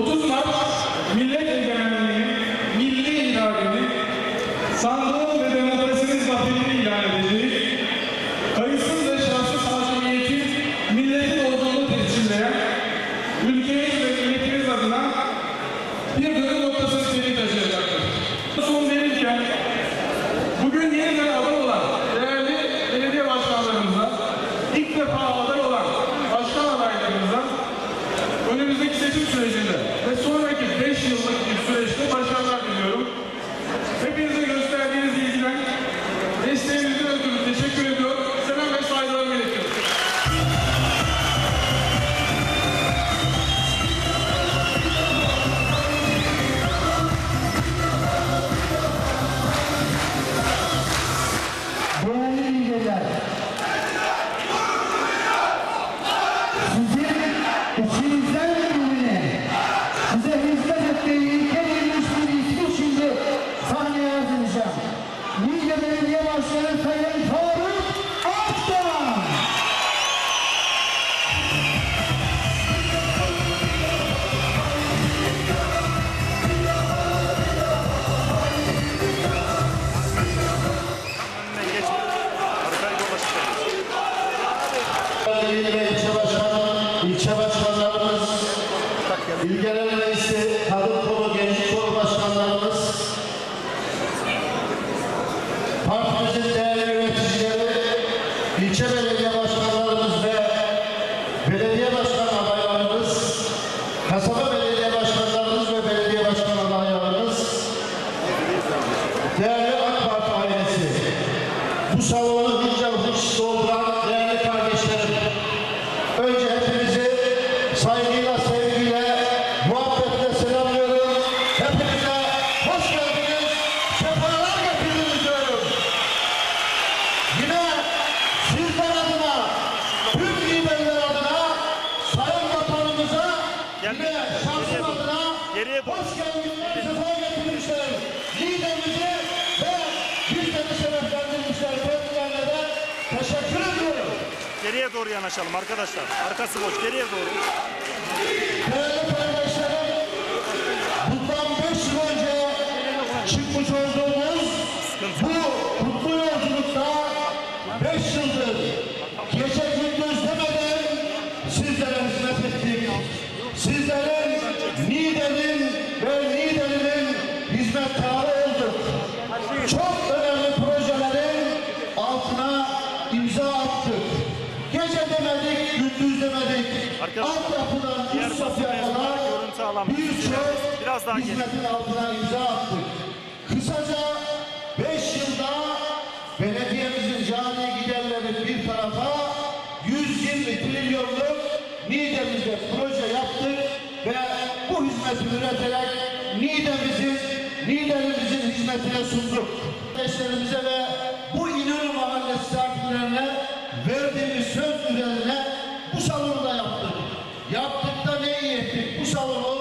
30 30 Mart Yeni Belediye Başkanı, ilçe başkanı, geriye doğru yanaşalım arkadaşlar. Arkası boş geriye doğru. Değerli kardeşlerim, bundan 5 yıl önce çıkmış olan bağlamda bir biraz daha altına imza attık. Kısaca 5 yılda belediyemizin cari giderleri bir tarafa 120 trilyonluk Niğde'mizde proje yaptık ve bu hizmeti üreterek Niğde'mizin Niğde'mizin hizmetine sunduk. Kardeşlerimize ve bu İnönü Mahallesi sakinlerine verdiğimiz söz üzerine bu salonu yaptık. Yaptık da ne iyi ettik? Bu salonu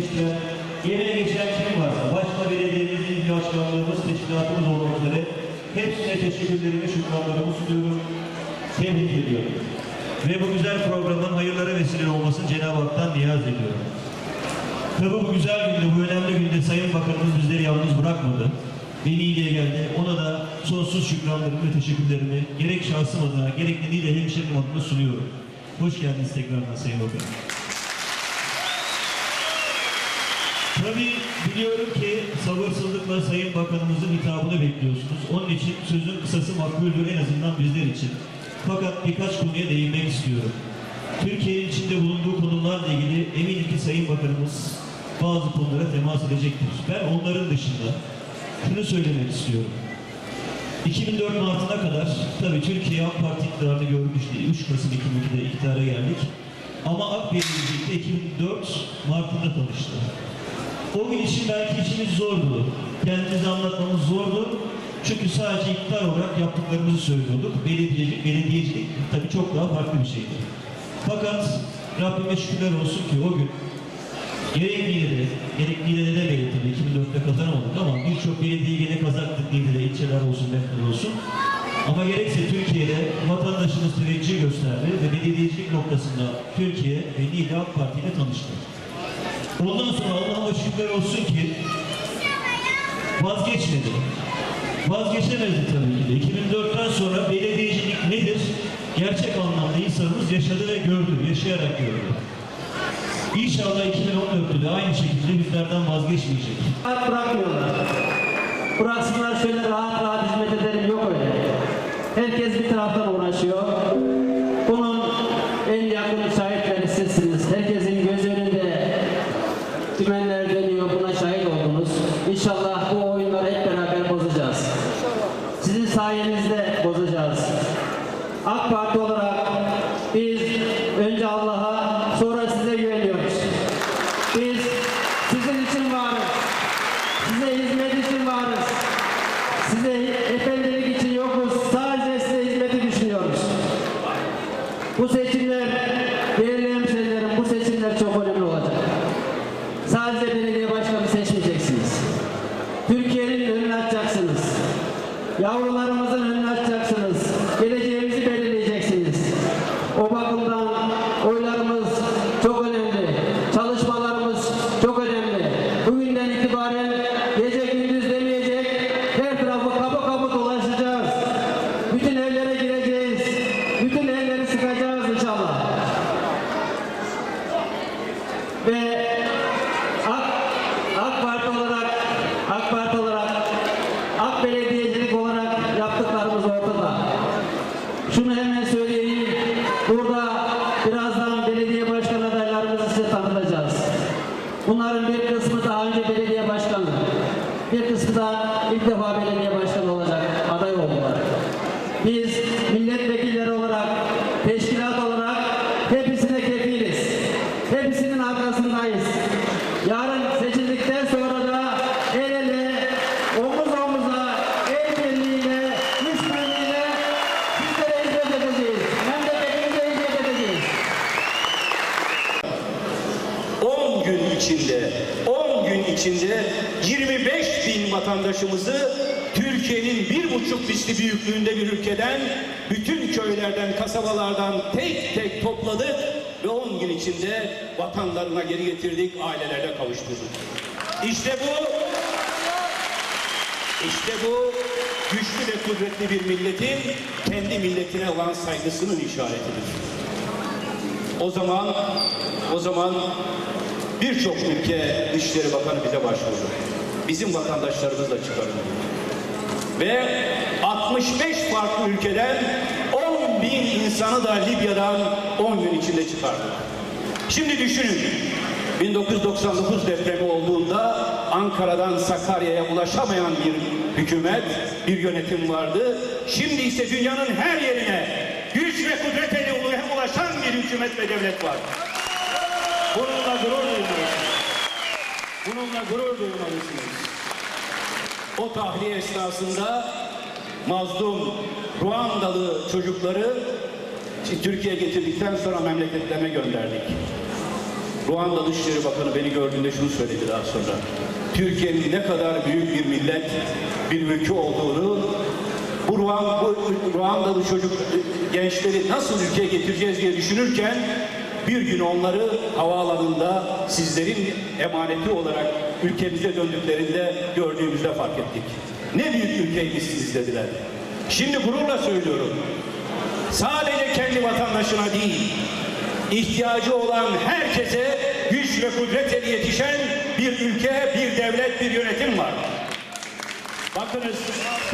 seçilen, yere geçen kim varsa, başta belediyemizin başkanlığımız, teşkilatımız olmak üzere hepsine teşekkürlerimi, şükranlarımı sunuyorum, tebrik ediyorum. Ve bu güzel programın hayırlara vesile olmasını Cenab-ı Hak'tan niyaz ediyorum. Tabi bu güzel günde, bu önemli günde Sayın Bakanımız bizleri yalnız bırakmadı. Beni Veli'yle geldi. Ona da sonsuz şükranlarımı ve teşekkürlerimi gerek şahsım adına gerek de hemşerim adına sunuyorum. Hoş geldiniz tekrardan Sayın Bakanım. Tabii biliyorum ki sabırsızlıkla Sayın Bakanımızın hitabını bekliyorsunuz. Onun için sözün kısası makbuldür en azından bizler için. Fakat birkaç konuya değinmek istiyorum. Türkiye'nin içinde bulunduğu konularla ilgili eminim ki Sayın Bakanımız bazı konulara temas edecektir. Ben onların dışında şunu söylemek istiyorum. 2004 Mart'ına kadar tabii Türkiye AK Parti iktidarını görmüştü. 3 Kasım 2002'de iktidara geldik. Ama AK birlikte 2004 Mart'ında tanıştı. O gün için belki işimiz zordu. Kendimizi anlatmamız zordu. Çünkü sadece iktidar olarak yaptıklarımızı söylüyorduk. Belediyecilik, belediyecilik tabii çok daha farklı bir şeydi. Fakat Rabbime şükürler olsun ki o gün Gerek Niğde'de, gerek Niğde'de de belli tabii 2004'te kazanamadık ama birçok belediye yine kazandık Niğde'de, ilçeler olsun, bentler olsun. Ama gerekse Türkiye'de vatandaşımız teveccüh gösterdi ve belediyecilik noktasında Türkiye ve Niğde AK Parti ile tanıştı. Ondan sonra Allah'a şükürler olsun ki vazgeçmedi. Vazgeçemezdi tabii ki de. 2004'ten sonra belediyecilik nedir? Gerçek anlamda insanımız yaşadı ve gördü, yaşayarak gördü. İnşallah 2014'te de aynı şekilde bizlerden vazgeçmeyecek. Bırakmıyorlar. Bıraksınlar şöyle rahat rahat hizmet edelim yok öyle. Herkes bir taraftan uğraşıyor. İçinde 10 gün içinde 25 bin vatandaşımızı Türkiye'nin bir buçuk misli büyüklüğünde bir ülkeden bütün köylerden, kasabalardan tek tek topladık ve 10 gün içinde vatanlarına geri getirdik, ailelerine kavuşturduk. İşte bu işte bu güçlü ve kudretli bir milletin kendi milletine olan saygısının işaretidir. O zaman o zaman birçok ülke Dışişleri Bakanı bize başvurdu. Bizim vatandaşlarımızla çıkarıldı. Ve 65 farklı ülkeden 10 bin insanı da Libya'dan 10 gün içinde çıkardık. Şimdi düşünün 1999 depremi olduğunda Ankara'dan Sakarya'ya ulaşamayan bir hükümet, bir yönetim vardı. Şimdi ise dünyanın her yerine güç ve kudretle ulaşan bir hükümet ve devlet var. Bununla gurur duymalısınız. Bununla gurur duymalısınız. O tahliye esnasında mazlum Ruandalı çocukları Türkiye'ye getirdikten sonra memleketlerine gönderdik. Ruanda Dışişleri Bakanı beni gördüğünde şunu söyledi daha sonra. Türkiye'nin ne kadar büyük bir millet, bir ülke olduğunu, bu, Ruan, bu Ruandalı çocuk gençleri nasıl ülkeye getireceğiz diye düşünürken bir gün onları havaalanında sizlerin emaneti olarak ülkemize döndüklerinde gördüğümüzde fark ettik. Ne büyük ülkeymişsiniz dediler. Şimdi gururla söylüyorum. sadece kendi vatandaşına değil, ihtiyacı olan herkese güç ve kudretle yetişen bir ülke, bir devlet, bir yönetim var. Bakınız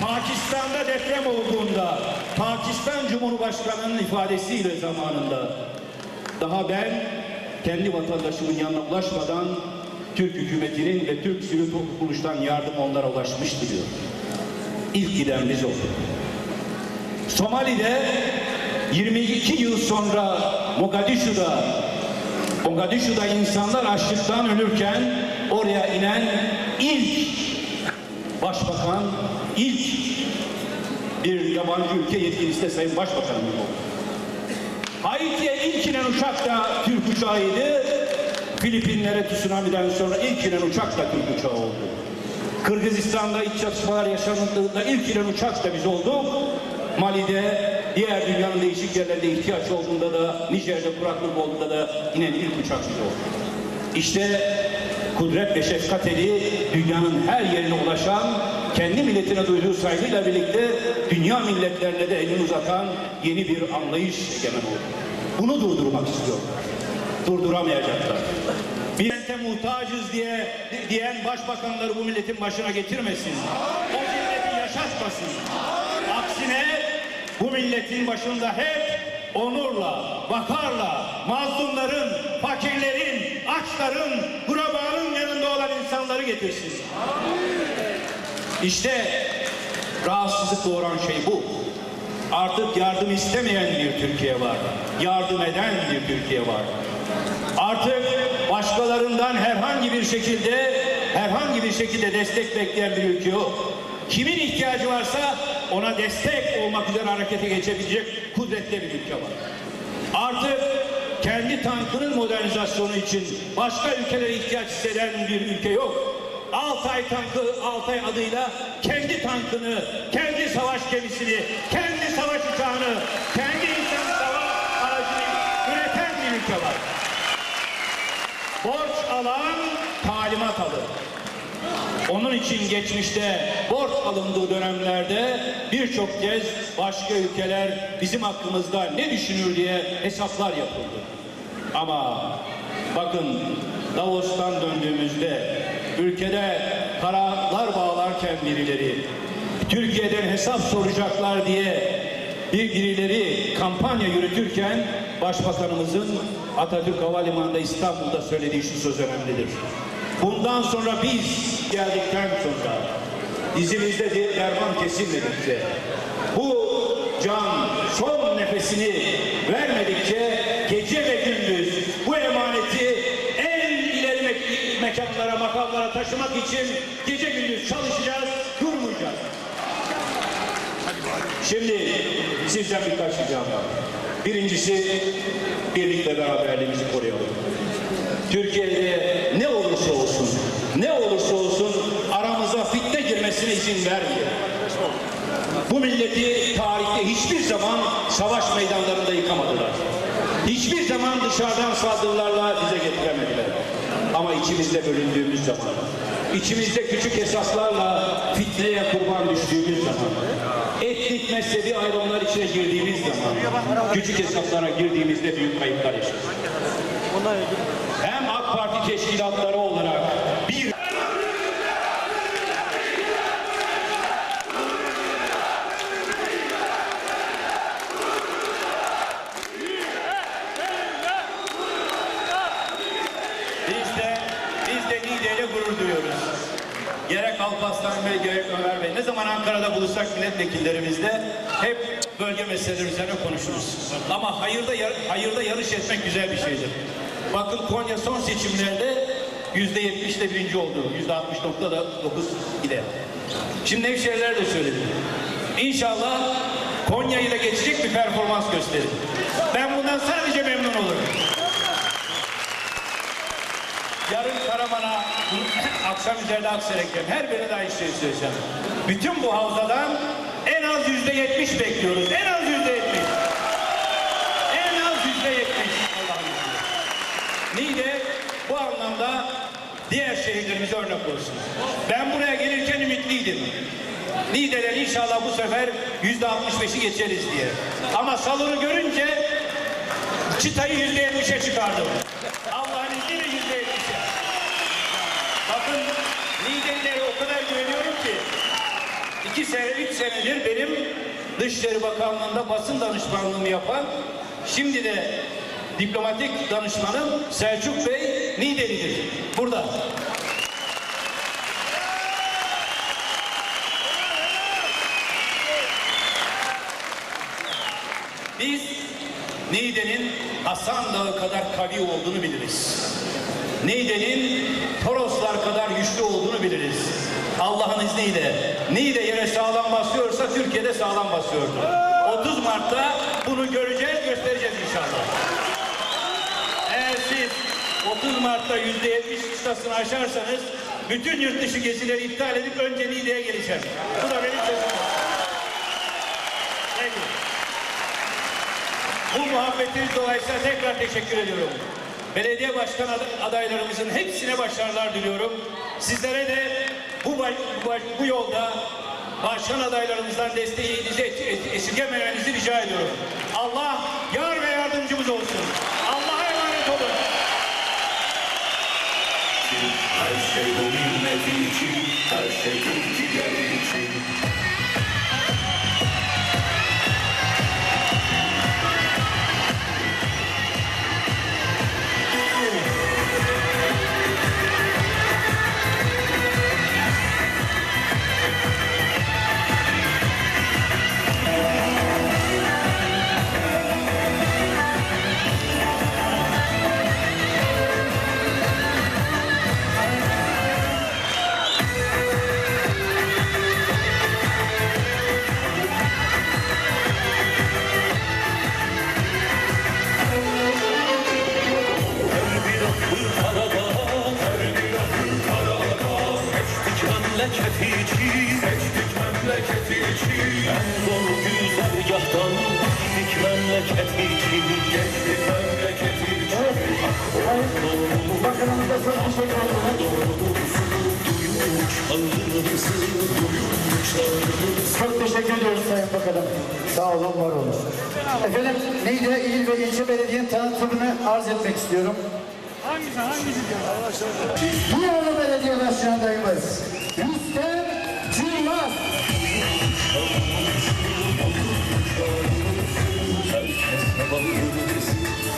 Pakistan'da deprem olduğunda Pakistan Cumhurbaşkanı'nın ifadesiyle zamanında daha ben kendi vatandaşımın yanına ulaşmadan Türk hükümetinin ve Türk sivil toplum kuruluştan yardım onlara ulaşmıştı diyor. İlk giden biz olduk. Somali'de 22 yıl sonra Mogadishu'da Mogadishu'da insanlar açlıktan ölürken oraya inen ilk başbakan, ilk bir yabancı ülke yetkilisi de Sayın Başbakanımız oldu. Haiti'ye ilk inen uçak da Türk uçağıydı. Filipinlere tsunami'den sonra ilk inen uçak da Türk uçağı oldu. Kırgızistan'da iç çatışmalar yaşandığında ilk inen uçak da biz olduk. Mali'de, diğer dünyanın değişik yerlerinde ihtiyaç olduğunda da, Nijer'de kuraklık olduğunda da inen ilk uçak biz olduk. İşte kudret ve şefkat eli dünyanın her yerine ulaşan, kendi milletine duyduğu saygıyla birlikte dünya milletlerine de elini uzatan yeni bir anlayış egemen oldu. Bunu durdurmak istiyorlar. Durduramayacaklar. Bir millete muhtacız diye diyen başbakanları bu milletin başına getirmesin. O milleti yaşatmasın. Aksine bu milletin başında hep onurla, vakarla, mazlumların, fakirlerin, açların, kurabanın yanında olan insanları getirsin. İşte rahatsızlık doğuran şey bu. Artık yardım istemeyen bir Türkiye var. Yardım eden bir Türkiye var. Artık başkalarından herhangi bir şekilde herhangi bir şekilde destek bekleyen bir ülke yok. Kimin ihtiyacı varsa ona destek olmak üzere harekete geçebilecek kudretli bir ülke var. Artık kendi tankının modernizasyonu için başka ülkelere ihtiyaç hisseden bir ülke yok. Altay tankı, Altay adıyla kendi tankını, kendi savaş gemisini, kendi savaş uçağını, kendi insan savaş aracını üreten bir ülke var. Borç alan talimat alır. Onun için geçmişte borç alındığı dönemlerde birçok kez başka ülkeler bizim hakkımızda ne düşünür diye hesaplar yapıldı. Ama bakın Davos'tan döndüğümüzde ülkede kararlar bağlarken birileri Türkiye'den hesap soracaklar diye bir birileri kampanya yürütürken Başbakanımızın Atatürk Havalimanı'nda İstanbul'da söylediği şu söz önemlidir. Bundan sonra biz geldikten sonra dizimizde bir derman kesilmedikçe bu can son nefesini vermedikçe gece ve gündüz bu emaneti en ileri me- mekanlara, makamlara taşımak için gece gündüz çalışacağız, durmayacağız. Şimdi sizden birkaç ricam var. Birincisi birlik ve beraberliğimizi koruyalım. Türkiye'de ne olursa olsun, ne olursa olsun aramıza fitne girmesine izin vermeyelim. Bu milleti tarihte hiçbir zaman savaş meydanlarında yıkamadılar. Hiçbir zaman dışarıdan saldırılarla. Ama içimizde bölündüğümüz zaman, içimizde küçük esaslarla fitneye kurban düştüğümüz zaman, etnik mezhebi ayrımlar içine girdiğimiz zaman, küçük hesaplara girdiğimizde büyük kayıplar yaşarız. Hem AK Parti teşkilatları olarak bir Biz de, biz de Niğde ile gurur duyuyoruz. Gerek Bey, gerek Ömer Bey. Ne zaman Ankara'da buluşsak milletvekillerimizle hep bölge meseleleri üzerine konuşuruz. Ama hayırda, yar- hayırda yarış etmek güzel bir şeydir. Bakın Konya son seçimlerde yüzde yetmişle birinci oldu. Yüzde altmış nokta da dokuz ile. Şimdi Nevşehirler de söyledi. İnşallah Konya ile geçecek bir performans gösterir. Ben bundan sadece memnun olurum. Yarın Karaman'a, akşam üzerinde Akserek'ten her birine de aynı şeyi söyleyeceğim. Bütün bu havzadan en az yüzde yetmiş bekliyoruz. En az yüzde yetmiş. En az yüzde yetmiş. Allah'ın. Niğde bu anlamda diğer şehirlerimize örnek olsun. Ben buraya gelirken ümitliydim. Niğde'den inşallah bu sefer yüzde 65'i geçeriz diye. Ama salonu görünce çıtayı yüzde 70'e çıkardım. Allah'ın izniyle yüzde 70'e. Bakın Niğdelilere o kadar güveniyorum ki iki sene, senedir benim Dışişleri Bakanlığı'nda basın danışmanlığımı yapan, şimdi de diplomatik danışmanım Selçuk Bey Niğdeli'dir. Burada. Biz Niğde'nin Hasan Dağı kadar kavi olduğunu biliriz. Niğde'nin Toroslar kadar güçlü olduğunu biliriz. Allah'ın izniyle Niğde yere sağlam basıyorsa Türkiye'de sağlam basıyordur. 30 Mart'ta bunu göreceğiz, göstereceğiz inşallah. Eğer siz 30 Mart'ta %70 kıstasını aşarsanız bütün yurt dışı gezileri iptal edip önce Niğde'ye geleceğim. Bu da benim sözüm. Peki. Bu muhabbetiniz dolayısıyla tekrar teşekkür ediyorum. Belediye başkan ad- adaylarımızın hepsine başarılar diliyorum. Sizlere de bu, bu, bu yolda başkan adaylarımızdan desteğinizi es- es- esirgememenizi rica ediyorum. Allah yar ve yardımcımız olsun. Allah'a emanet olun. Her şey bu millet için, her şey Türkiye için.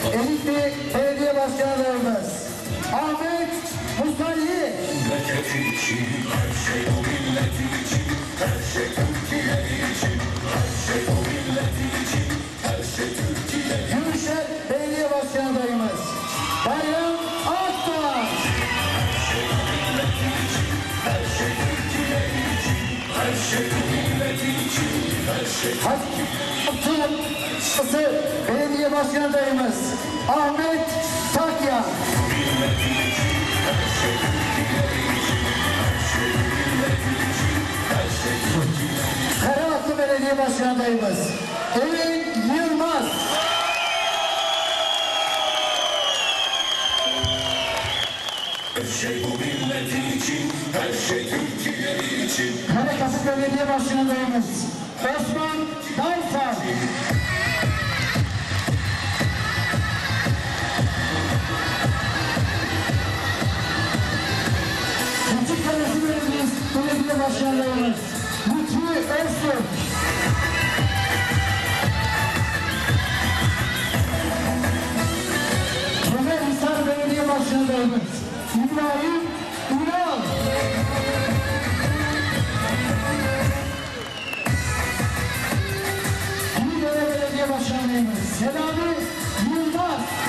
Elifli Belediye Başkanı adayımız Ahmet Musalli. Memleket için, her şey bu millet için, her şey Türkiye için, her şey bu millet için, her şey Türkiye Gümüşer Belediye Başkanı adayımız Bayram Akdoğan. her şey bu millet için, her şey Hakkı Belediye Başkanı adayımız Ahmet Takya. Karaatlı Belediye Başkanı adayımız Emin Yılmaz. Her şey bu millet için, her şey Türkiye için. Karakasık Belediye Başkanı adayımız Osman Daysal. Başkanlarımız Lütfi Öztürk. Kemerhisar Belediye Başkanlarımız İbrahim Ünal. Niğde Belediye Başkanlığımız Selami Yılmaz.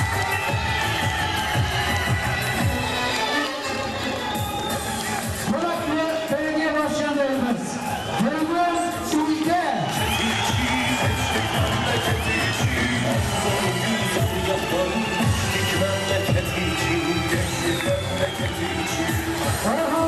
Orhanlı Belediye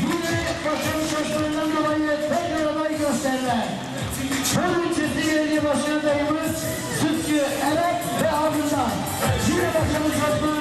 Yine başarılı çalışmalarından dolayı tekrar aday gösterilen Van ilçesi belediye Erer ve ardından. Yine başarılı çalışmalarından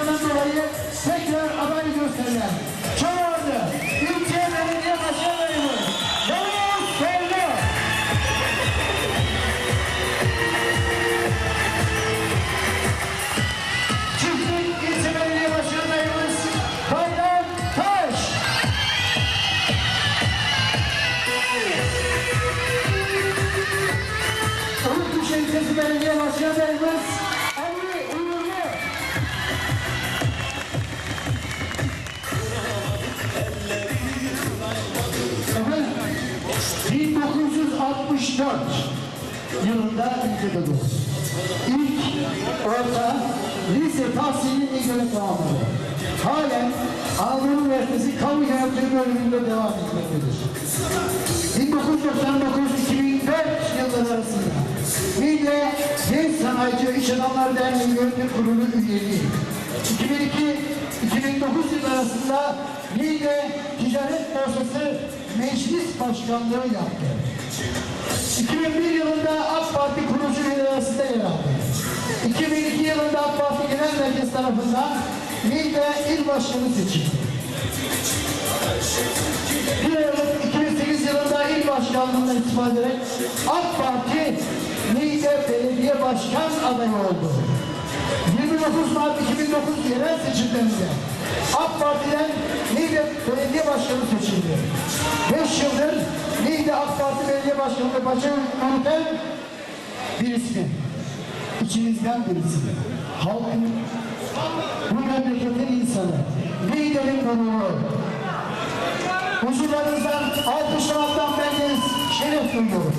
1964 yılında ülkede doğdu. İlk orta lise tahsilini İGÖ'de tamamladı. Halen Anadolu Üniversitesi Kamu Yönetimi bölümünde devam etmektedir. 1999-2004 yılları arasında Milli Genç Sanayici İş Adamları Derneği Yönetim Kurulu üyeliği. 2002-2009 yılı arasında Milli Ticaret Borsası Meclis Başkanlığı yaptı. 2001 yılında AK Parti kurucu üyeleri yer aldı. 2002 yılında AK Parti Genel Merkez tarafından Niğde İl Başkanı seçildi. 1 Aralık 2008 yılında il başkanlığından istifa ederek AK Parti Niğde Belediye Başkan adayı oldu. 29 Mart 2009 yerel seçimlerinde AK Parti'den Niğde Belediye Başkanı seçildi. 5 yıldır Niğde AK Parti Belediye Başkanı Başkanı yürüten birisi. İçinizden birisi. Halkın, bu memleketin insanı. Niğde'nin gururu. Huzurlarınızdan alkışlamaktan ben de şeref duyuyorum.